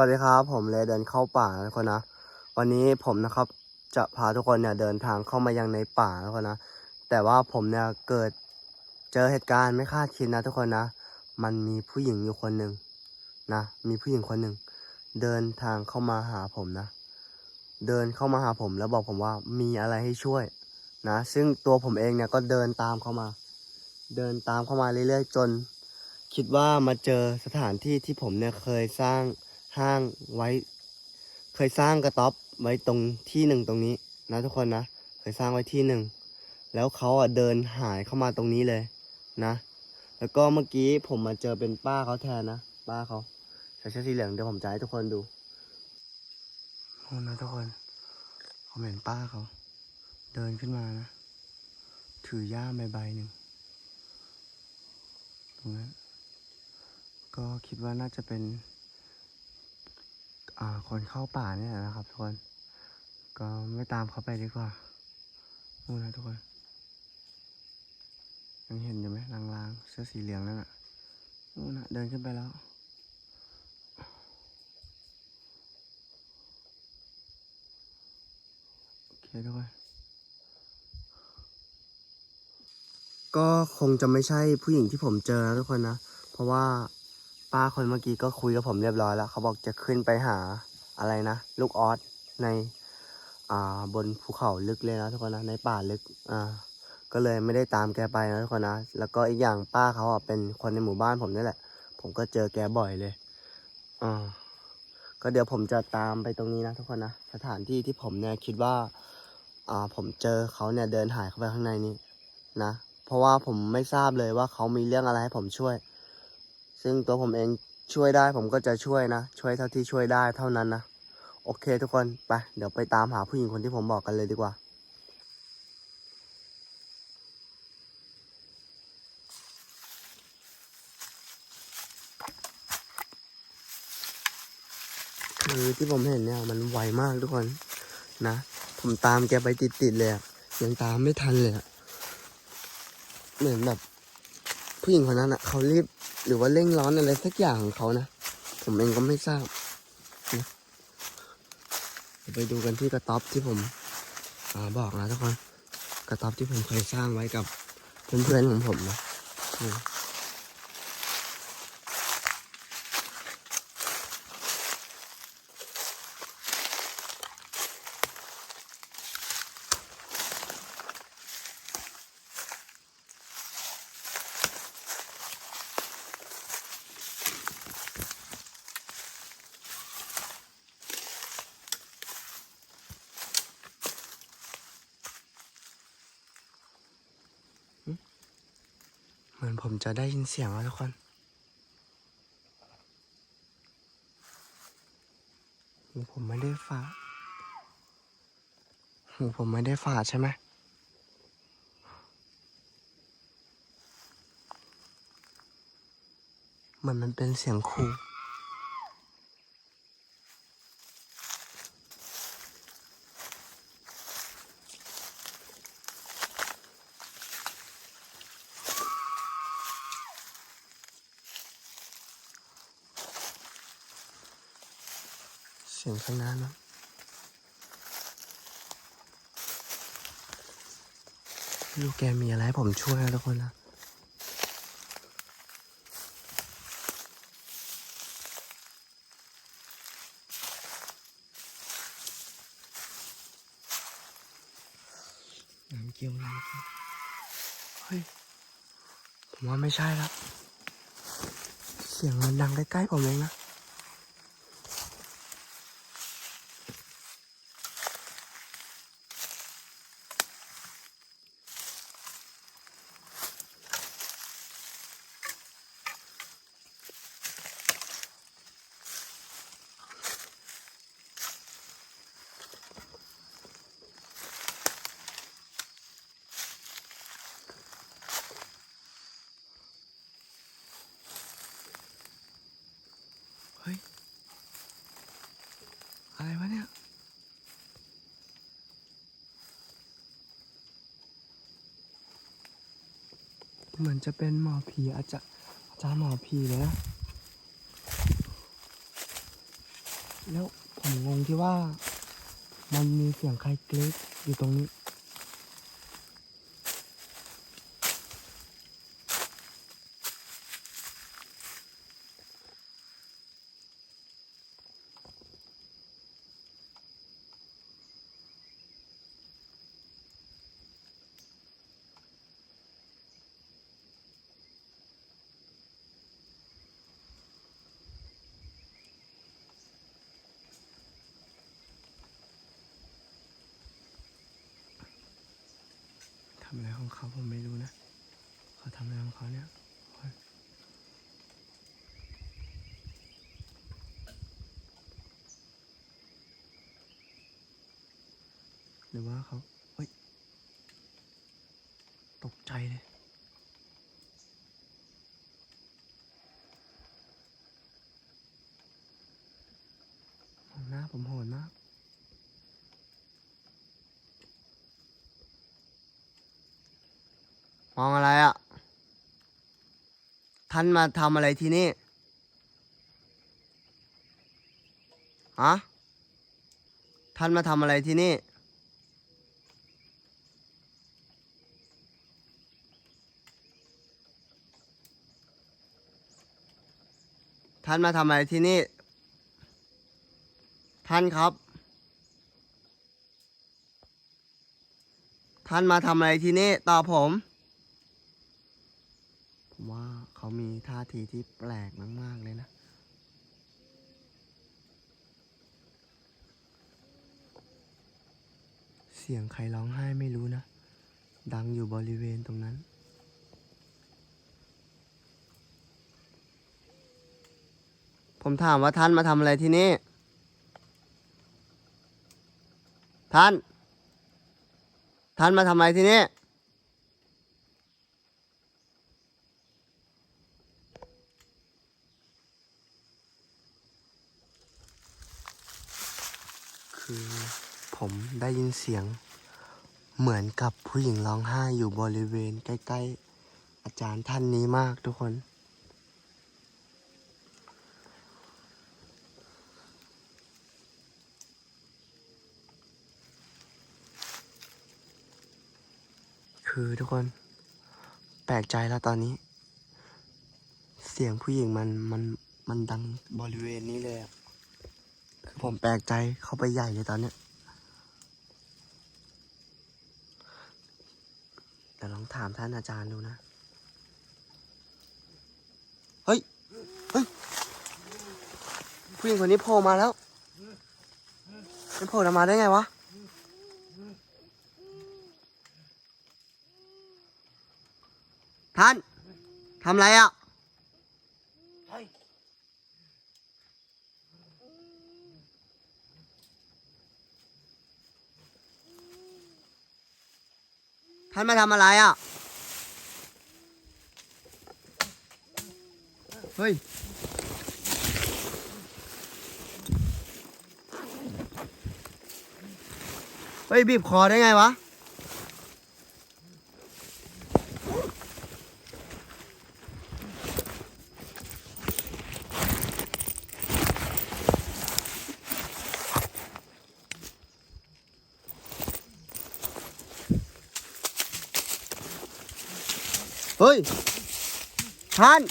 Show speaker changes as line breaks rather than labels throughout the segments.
วัสดีครับ ผมเลยเดินเข้าป่าทุกคนนะ วันนี้ผมนะครับจะพาทุกคนเนี่ยเดินทางเข้ามายังในป่าทุกคนนะ แต่ว่าผมเนี่ยเกิดเจอเหตุการณ์ไม่คาดคิดนะทุกคนนะ มันมีผู้หญิงอยู่คนหนึ่งนะ มีผู้หญิงคนหนึ่งเดินทางเข้ามาหาผมนะ เดินเข้ามาหาผมแล้วบอกผมว่ามีอะไรให้ช่วยนะ ซึ่งตัวผมเองเนี่ยก็เดินตามเข้ามา เดินตามเข้ามาเรื่อยๆจน คิดว่ามาเจอสถานที่ที่ผมเนี่ยเคยสร้าง ห้างไว้ เคยสร้างกระต๊อบไว้ตรงที่หนึ่งตรงนี้นะทุกคนนะ เคยสร้างไว้ที่หนึ่ง แล้วเขาอะเดินหายเข้ามาตรงนี้เลยนะ แล้วก็เมื่อกี้ผมมาเจอเป็นป้าเขาแทนนะ ป้าเขาใส่เสื้อสีเหลืองเดี๋ยวผมจะให้ทุกคนดูโอ้นะทุกคนผมเห็นป้าเขา เดินขึ้นมานะ ถือย่ามใบใบหนึ่งตรงนั้นก็คิดว่าน่าจะเป็น คนเข้าป่าเนี่ยนะครับทุกคน ก็ไม่ตามเขาไปดีกว่านู่นนะทุกคนยังเห็นอยู่ไหมลางๆ เสื้อสีเหลืองนั่นน่ะนู่นนะเดินขึ้นไปแล้วโอเคทุกคนก็คงจะไม่ใช่ผู้หญิงที่ผมเจอนะทุกคนนะ เพราะว่า ป้าคนเมื่อกี้ก็คุยกับผมเรียบร้อยแล้ว เขาบอกจะขึ้นไปหาอะไรนะ ลูกออสในอ่าบนภูเขาลึกเลยนะทุกคนนะในป่าลึกอ่าก็เลยไม่ได้ตามแกไปนะทุกคนนะ แล้วก็อีกอย่างป้าเขาอะเป็นคนในหมู่บ้านผมนี่แหละ ผมก็เจอแกบ่อยเลยอ่าก็เดี๋ยวผมจะตามไปตรงนี้นะทุกคนนะสถานที่ที่ผมเนี่ยคิดว่าอ่าผมเจอเขาเนี่ยเดินหายเข้าไปข้างในนี้นะ เพราะว่าผมไม่ทราบเลยว่าเขามีเรื่องอะไรให้ผมช่วย ซึ่งตัวผมเองช่วยได้ผมก็จะช่วยนะ ช่วยเท่าที่ช่วยได้เท่านั้นนะ โอเคทุกคน ไป เดี๋ยวไปตามหาผู้หญิงคนที่ผมบอกกันเลยดีกว่า คือที่ผมเห็นเนี่ยมันไวมากทุกคนนะ ผมตามแกไปติดๆเลยยังตามไม่ทันเลยเหมือนแบบผู้หญิงคนนั้นอะเขารีบ หรือว่าเร่งร้อนอะไรสักอย่างของเขานะ ผมเองก็ไม่ทราบนะไปดูกันที่กระต๊อบที่ผมอบอกนะทุกคน กระต๊อบที่ผมเคยสร้างไว้กับเพื่อนๆของผมนะอืม เหมือนผม จะได้ยินเสียงแล้วทุกคน หูผมไม่ได้ฝาดหูผมไม่ได้ฝาดใช่ไหมเหมือนมันเป็นเสียงครู ข้างหน้านะลูกแกมีอะไรให้ผมช่วยนะทุกคนนะน้ำเกี่ยวน้ำเกี่ยวเฮ้ย ผมว่าไม่ใช่แล้ว เสียงมันดังใกล้ๆผมเองนะ เหมือนจะเป็นหมอผีอาจจะอาจารย์หมอผีเลยนะ แล้วผมงงที่ว่ามันมีเสียงใครกรี๊ดอยู่ตรงนี้ำอะไรของเขาผมไม่รู้นะเขาทำอะไรของเขาเนี่ยหรือว่าเขาเฮ้ย ตกใจเลย มองหน้าผมโหดมาก มองอะไรอะ่ะ ท่านมาทำอะไรที่นี่ ฮะ ท่านมาทำอะไรที่นี่ ท่านมาทำอะไรที่นี่ ท่านครับ ท่านมาทำอะไรที่นี่ตอบผม เขามีท่าทีที่แปลกมากๆเลยนะ เสียงใครร้องไห้ไม่รู้นะ ดังอยู่บริเวณตรงนั้น ผมถามว่าท่านมาทำอะไรที่นี่ ท่าน ท่านมาทำอะไรที่นี่ คือผมได้ยินเสียงเหมือนกับผู้หญิงร้องไห้อยู่บริเวณใกล้ ๆ อาจารย์ท่านนี้มากทุกคน คือทุกคน แปลกใจแล้วตอนนี้ เสียงผู้หญิงมันมันมันดังบริเวณนี้เลยอะ คือผมแปลกใจเข้าไปใหญ่เลยตอนเนี้ยเดี๋ยวลองถามท่านอาจารย์ดูนะ เฮ้ย เฮ้ย ผู้หญิงคนนี้โผล่มาแล้วมันโผล่มาได้ไงวะ ท่านทำไรอะ มาทำอะไรอะ เฮ้ย เฮ้ย บีบคอได้ไงวะ เฮ้ย ท่าน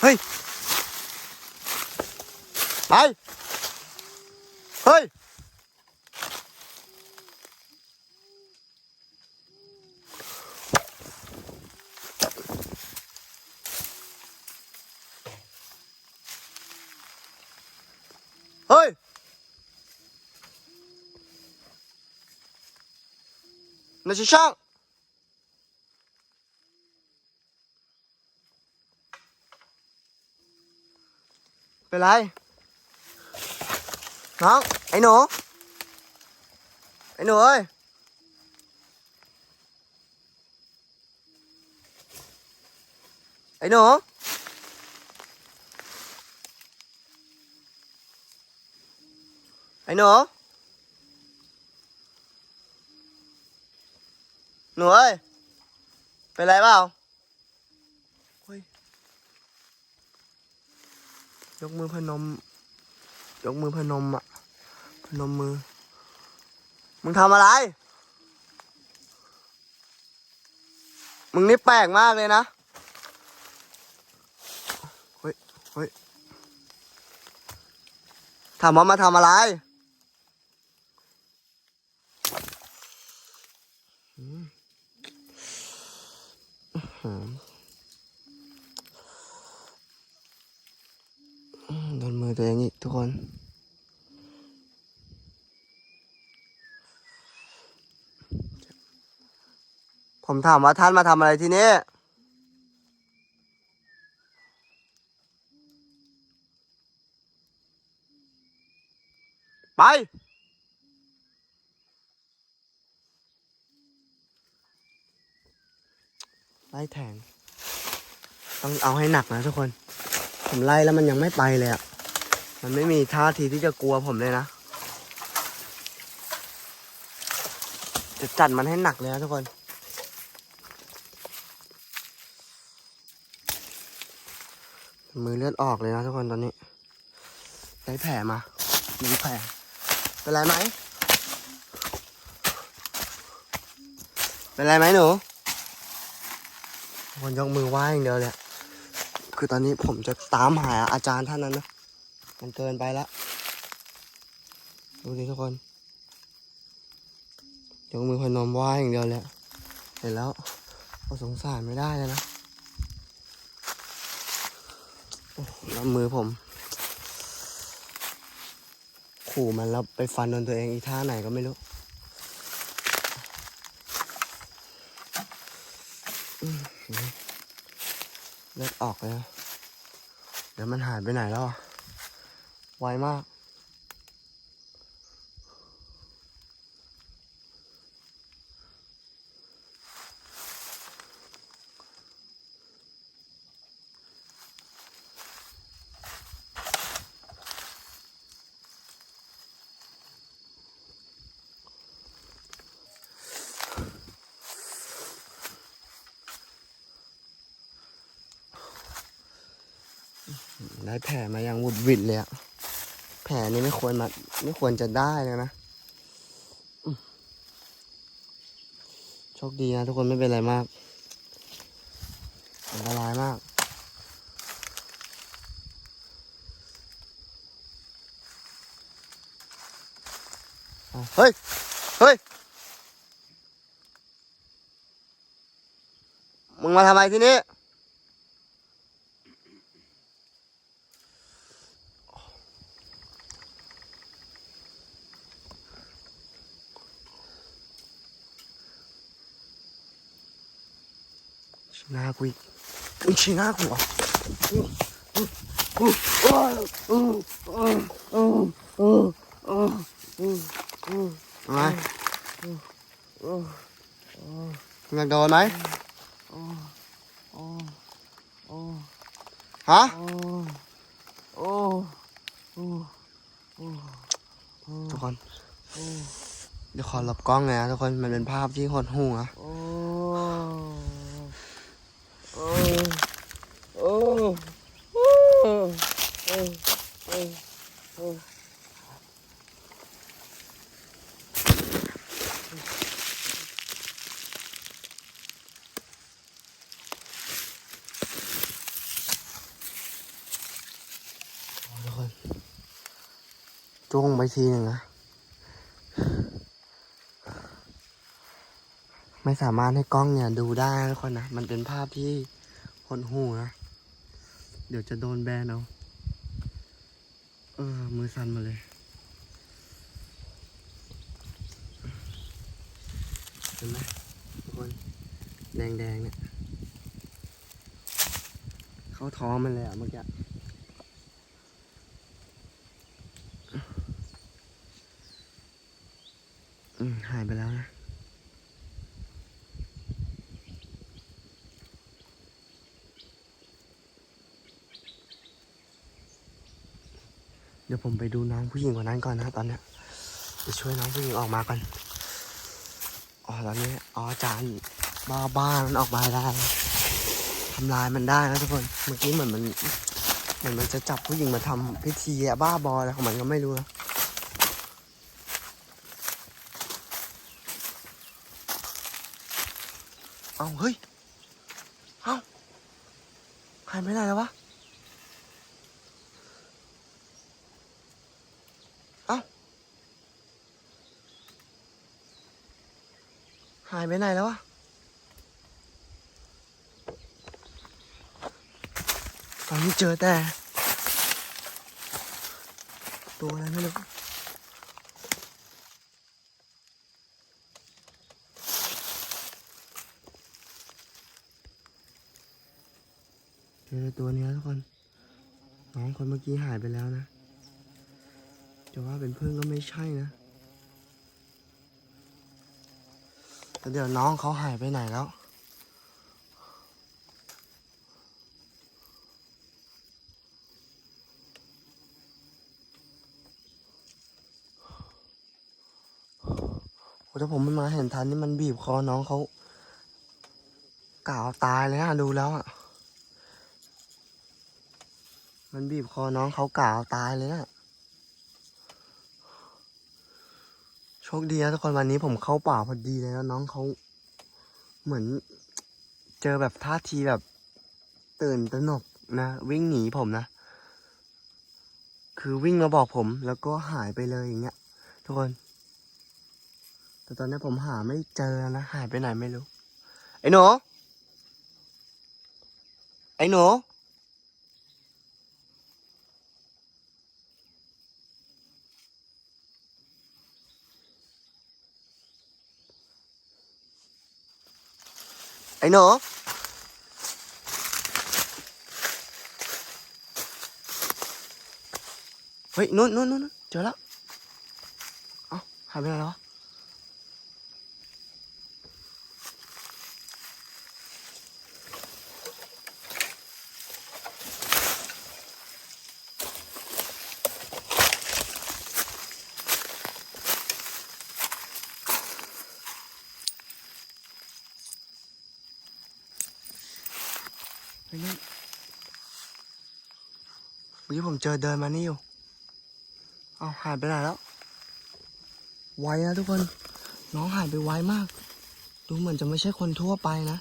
เฮ้ยไปเฮ้ย nó sẽ sang về lại. Nó ấy nó ấy nó ơi. Ấy nó ấy nó หนูเอ้ย เป็นไรเปล่าฮ้ยยกมือพนม ยกมือพนมอะ พนมมือ มึงทำอะไร มึงนี่แปลกมากเลยนะ เฮ้ย เฮ้ย ถามว่ามาทำอะไรอืมอื้อหืออืม โดนมือตัวเองอีกทุกคนผมถามว่าท่านมาทำอะไรที่นี่ไป ล่แทง ต้องเอาให้หนักนะทุกคน ผมไล่แล้วมันยังไม่ไปเลยอะ มันไม่มีท่าทีที่จะกลัวผมเลยนะ จะจัดมันให้หนักเลยนะทุกคนมือเลือดออกเลยนะทุกคนตอนนี้ ได้แผลมามีแผลเป็นไรไหม เป็นไรไหมหนู คนยกมือไหว้อย่างเดียวเลยอะคือตอนนี้ผมจะตามหาอาจารย์ท่านนั้นนะ มันเกินไปแล้วดูดิทุกคนยกมือพนมไหว้อย่างเดียวเลยอะเห็นแล้วก็สงสารไม่ได้เลยนะแล้วมือผม ขู่มันแล้วไปฟันโดนตัวเองอีท่าไหนก็ไม่รู้อืม เลือดออกเลย เดี๋ยวมันหายไปไหนแล้วอะไวมาก ได้แผลมาอย่างวุดวิดเลยอะแผลนี้ไม่ควรมาไม่ควรจะได้เลยนะโชคดีนะทุกคนไม่เป็นไรมากอันตรายมากเฮ้ย เฮ้ย มึงมาทำไมที่นี่ หน้ากูอีกมึงชี้หน้ากูเหรอทำไมอยากโดนไหมฮะทุกคนเดี๋ยวขอหลบกล้องหน่อยนะทุกคนมันเป็นภาพที่หดหู่ อะทุกคนจ้วงไปทีหนึ่งนะ ไม่สามารถให้กล้องเนี่ยดูได้นะทุกคนนะ มันเป็นภาพที่หดหูนะ เดี๋ยวจะโดนแบนเอาเออ มือสั่นมาเลย เห็นไหมทุกคน แดงๆเนี่ย เข้าท้องมันเลยอะเมื่อกี้ อืมหายไปแล้วนะ เดี๋ ยวผมไปดูน้องผู้หญิงคนนั้นก่อนนะตอนเนี้ยจะช่วยน้องผู้หญิงออกมาก่อนอ๋อตอนนี้อ๋อจารย์บ้าบ้ามันออกมาได้ทำลายมันได้นะทุกคนเมื่อกี้เหมือนมันเหมือนมันจะจับผู้หญิงมาทำพิธีอะบ้าบออะไรของมันก็ไม่รู้นะเอาเฮ้ยเอาหายไปไหนแล้ววะ เอา หายไปไหนแล้ววะตอนนี้เจอแต่ ตัวอะไรไม่รู้เจอตัวนี้ยทุกคน น้องคนเมื่อกี้หายไปแล้วนะ จะว่าเป็นเพื่อนก็ไม่ใช่นะ แต่เดี๋ยวน้องเขาหายไปไหนแล้ว โอ้ถ้าผมไม่มาเห็นทันนี่มันบีบคอน้องเขากล่าวตายเลยนะดูแล้วอะ มันบีบคอน้องเขากล่าวตายเลยนะ โชคดีนะทุกคนวันนี้ผมเข้าป่าพอดีเลยแล้วน้องเขาเหมือน เจอแบบท่าทีแบบ ตื่นตระหนกนะวิ่งหนีผมนะ คือวิ่งมาบอกผม แล้วก็หายไปเลยอย่างเงี้ย ทุกคน แต่ตอนนี้ผมหาไม่เจอนะหายไปไหนไม่รู้ ไอ้หนูไอ้หนู ไอ้หนูเฮ้ยนู่นนู่นนู่นเจอแล้ว เอ้าหายไปไหนแล้ววะ ไปนู่นเมื่อกี้ ผมเจอเดินมานี่อยู่ เอาหายไปไหนแล้ว ไวนะทุกคน น้องหายไปไวมาก ดูเหมือนจะไม่ใช่คนทั่วไปนะ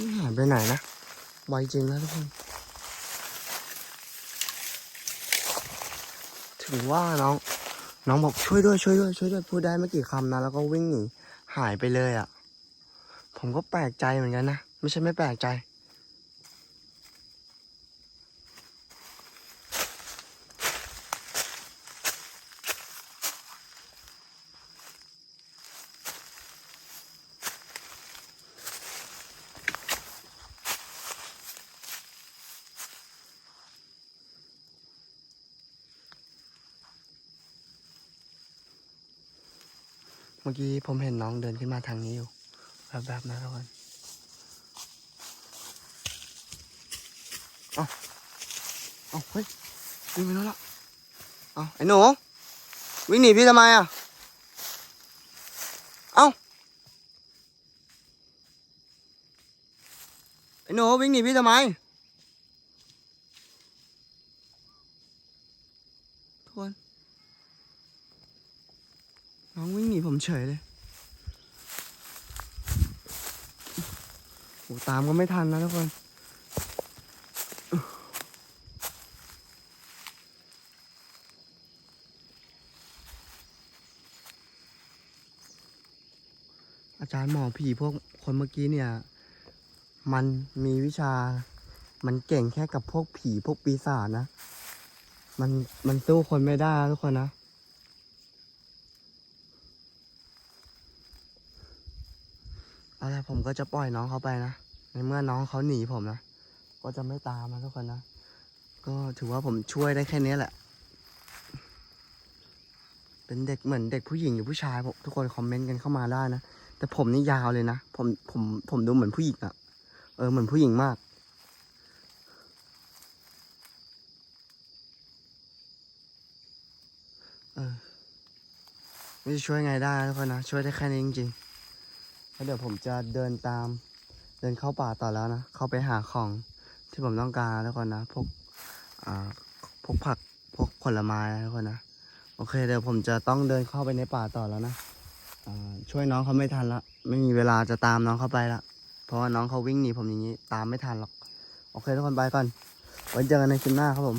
นี่หายไปไหนนะ ไวจริงนะทุกคน ถึงว่าน้อง น้องบอกช่วยด้วยช่วยด้วยช่วยด้วยพูดได้ไม่กี่คำนะ แล้วก็วิ่งหนีหายไปเลยอะ่ะ ผมก็แปลกใจเหมือนกันนะ ไม่ใช่ไม่แปลกใจ เมื่อกี้ผมเห็นน้องเดินขึ้นมาทางนี้อยู่แบบๆนะทุกคนเอาเอาเฮ้ยวิ่งไปแล้วล่ะเอาไอ้หนูวิ่งหนีพี่ทำไมอะเอาไอ้หนูวิ่งหนีพี่ทำไมทุกคน น้องวิ่งหนีผม เฉยเลยโอ้ตามก็ไม่ทันนะทุกคนอาจารย์หมอผีพวกคนเมื่อกี้เนี่ย มันมีวิชา มันเก่งแค่กับพวกผีพวกปีศาจนะ มันมันสู้คนไม่ได้ทุกคนนะ อะไร ผมก็จะปล่อยน้องเขาไปนะ ในเมื่อน้องเขาหนีผมนะ ก็จะไม่ตามนะทุกคนนะ ก็ถือว่าผมช่วยได้แค่นี้แหละ เป็นเด็กเหมือนเด็กผู้หญิงหรือผู้ชายผมทุกคนคอมเมนต์กันเข้ามาได้นะ แต่ผมนี่ยาวเลยนะ ผม ผม ผมดูเหมือนผู้หญิงอะเออ เหมือนผู้หญิงมากเออไม่ช่วยไงได้ทุกคนนะ ช่วยได้แค่นี้จริงๆ แล้วเดี๋ยวผมจะเดินตาม เดินเข้าป่าต่อแล้วนะ เข้าไปหาของที่ผมต้องการนะทุกคนนะ พวกอ่าพวกผัก พวกผลไม้นะทุกคนนะ โอเค เดี๋ยวผมจะต้องเดินเข้าไปในป่าต่อแล้วนะช่วยน้องเขาไม่ทันละ ไม่มีเวลาจะตามน้องเข้าไปละ เพราะว่าน้องเขาวิ่งหนีผมอย่างนี้ ตามไม่ทันหรอก โอเคทุกคนไปก่อนไว้เจอกันในคลิปหน้าครับผม